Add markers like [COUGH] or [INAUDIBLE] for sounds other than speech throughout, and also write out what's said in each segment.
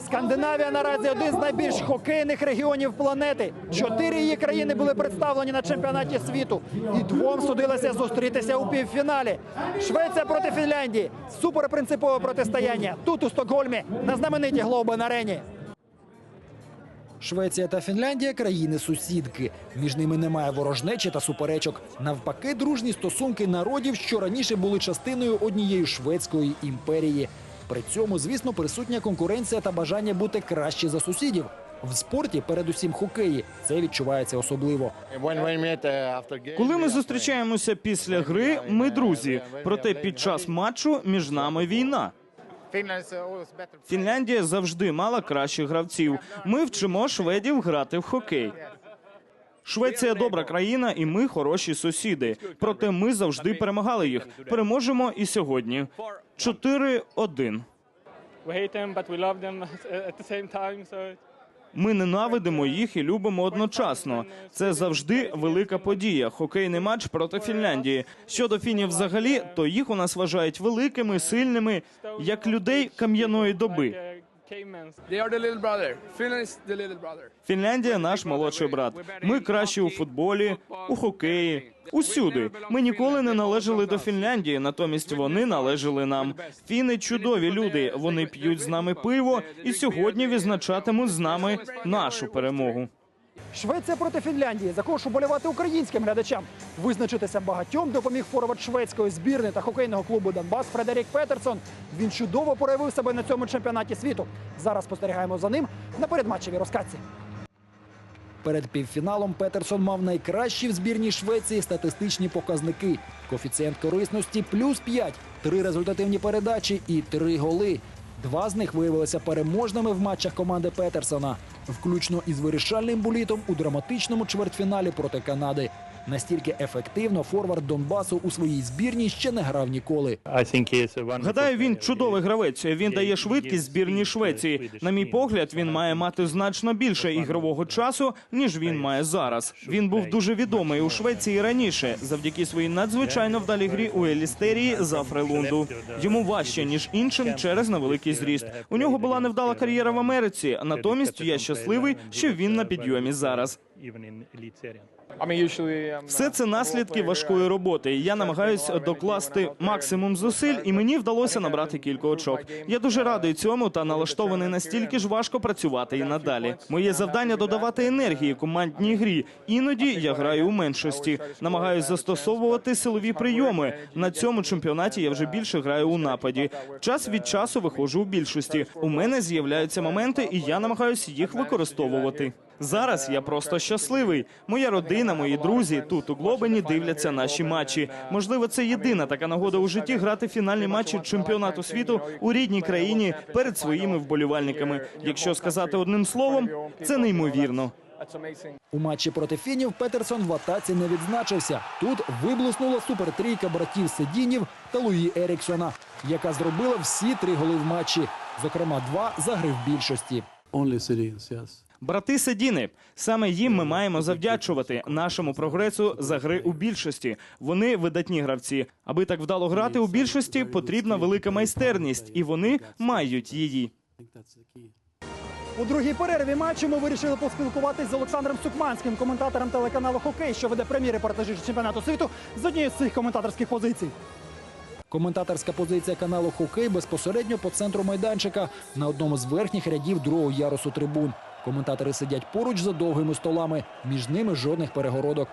Скандинавія наразі один з найбільш хокейних регіонів планети. Чотири її країни були представлені на чемпіонаті світу, і двом судилося зустрітися у півфіналі. Швеція проти Фінляндії. Суперпринципове протистояння тут у Стокгольмі на знаменитій Глобен арені. Швеція та Фінляндія країни сусідки. Між ними немає ворожнечі та суперечок. Навпаки, дружні стосунки народів, що раніше були частиною однієї шведської імперії. При цьому, звісно, присутня конкуренція та бажання бути краще за сусідів. В спорті, передусім хокеї, це відчувається особливо. Коли ми зустрічаємося після гри, ми друзі. Проте під час матчу між нами війна. Фінляндія завжди мала кращих гравців. Ми вчимо шведів грати в хокей. Швеція добра країна, і ми хороші сусіди. Проте ми завжди перемагали їх. Переможемо і сьогодні. 4-1. we hate them, but we love them [LAUGHS] at the same time. So Ми ненавидимо їх і любимо одночасно. Це завжди велика подія. Хокейний матч проти Фінляндії. Щодо фінів, взагалі, то їх у нас вважають великими, сильними, як людей кам'яної доби. Cavemen. They are the little brother. Finland is the little brother. Фінляндія наш молодший брат. Ми кращі у футболі, у хокеї. Усюди ми ніколи не належали до Фінляндії, натомість вони належали нам. Фіни чудові люди. Вони п'ють з нами пиво і сьогодні відзначатимуть з нами нашу перемогу. Швеція проти Фінляндії. За кого ж уболівати українським глядачам? Визначитися багатьом допоміг форвард шведської збірної та хокейного клубу Донбас Фредерік Петерсон. Він чудово проявив себе на цьому чемпіонаті світу. Зараз спостерігаємо за ним на передматчевій розкатці. Перед півфіналом Петерсон мав найкращі в збірній Швеції статистичні показники. Коефіцієнт корисності плюс 5, три результативні передачі і три голи. Два з них виявилися переможними в матчах команди Петерсона, включно із вирішальним булітом у драматичному чвертьфіналі проти Канади. Настільки ефективно форвард Донбасу у своїй збірній ще не грав ніколи. Гадаю, він чудовий гравець. Він дає швидкість збірній Швеції. На мій погляд, він має мати значно більше ігрового часу, ніж він має зараз. Він був дуже відомий у Швеції раніше, завдяки своїй надзвичайно вдалій грі у Елістерії за Фрелунду. Йому важче ніж іншим через невеликий зріст. У нього була невдала кар'єра в Америці. Натомість я щасливий, що він на підйомі зараз. I'm, Все це uh, наслідки важкої uh, роботи. Я намагаюсь докласти максимум зусиль, і мені вдалося набрати кілька очок. Я дуже радий цьому та налаштований настільки ж важко працювати і надалі. Моє завдання додавати енергії командній грі. Іноді я граю у меншості. Намагаюсь застосовувати силові прийоми. На цьому чемпіонаті я вже більше граю у нападі. Час від часу виходжу у більшості. У мене з'являються моменти, і я намагаюся їх використовувати. Зараз я просто щасливий. Моя родина, мої друзі тут у Глобені дивляться наші матчі. Можливо, це єдина така нагода у житті грати фінальні матчі чемпіонату світу у рідній країні перед своїми вболівальниками. Якщо сказати одним словом, це неймовірно. У матчі проти фінів Петерсон в атаці не відзначився. Тут виблиснула супертрійка братів Седінів та Луї Еріксона, яка зробила всі три голи в матчі. Зокрема, два за гри більшості. Only Syrians, yes. Брати Седіни, саме їм ми маємо завдячувати нашому прогресу за гри у більшості. Вони видатні гравці. Аби так вдало грати у більшості, потрібна велика майстерність, і вони мають її. У другій перерві матчу ми вирішили поспілкуватись з Олександром Сукманським, коментатором телеканалу Хокей, що веде прямі репортажі чемпіонату світу з однієї з цих коментаторських позицій. Коментаторська позиція каналу Хокей безпосередньо по центру майданчика на одному з верхніх рядів другого ярусу трибун. Коментатори сидять поруч за довгими столами, між ними жодних перегородок.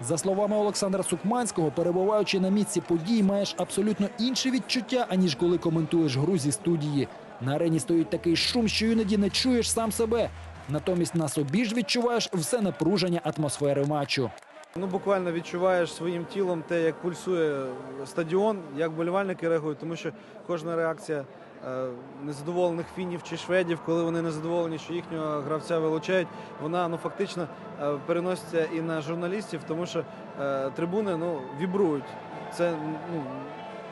За словами Олександра Сукманського, перебуваючи на місці подій, маєш абсолютно інше відчуття, аніж коли коментуєш гру зі студії. На арені стоїть такий шум, що іноді не чуєш сам себе. Натомість на собі ж відчуваєш все напруження атмосфери матчу. Ну, буквально відчуваєш своїм тілом те, як пульсує стадіон, як болівальники реагують, тому що кожна реакція е, незадоволених фінів чи шведів, коли вони незадоволені, що їхнього гравця вилучають, вона ну фактично е, переноситься і на журналістів, тому що е, трибуни ну вібрують. Це ну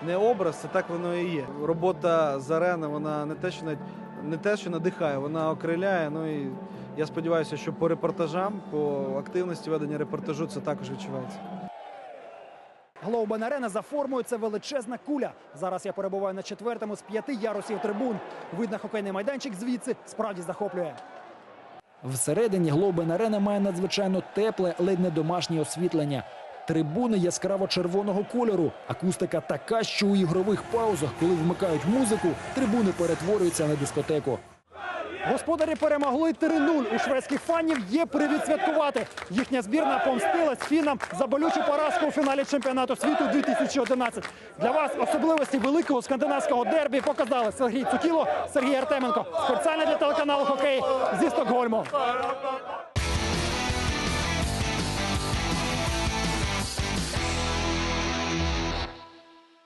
не образ, це так воно і є. Робота з арени, вона не те, що навіть не те, що надихає, вона окриляє. Ну і я сподіваюся, що по репортажам, по активності ведення репортажу це також відчувається. Глоубен Арена за формою це величезна куля. Зараз я перебуваю на четвертому з п'яти ярусів трибун. Видно, хокейний майданчик звідси справді захоплює. Всередині Глоубен Арена має надзвичайно тепле, ледь не домашнє освітлення. Трибуни яскраво-червоного кольору. Акустика така, що у ігрових паузах, коли вмикають музику, трибуни перетворюються на дискотеку. Господарі перемогли 3-0. У шведських фанів є привід святкувати. Їхня збірна помстилась фінам за болючу поразку у фіналі чемпіонату світу 2011. Для вас особливості великого скандинавського дербі показали Сергій Цукіло, Сергій Артеменко. Спеціально для телеканалу Хокей зі Стокгольму.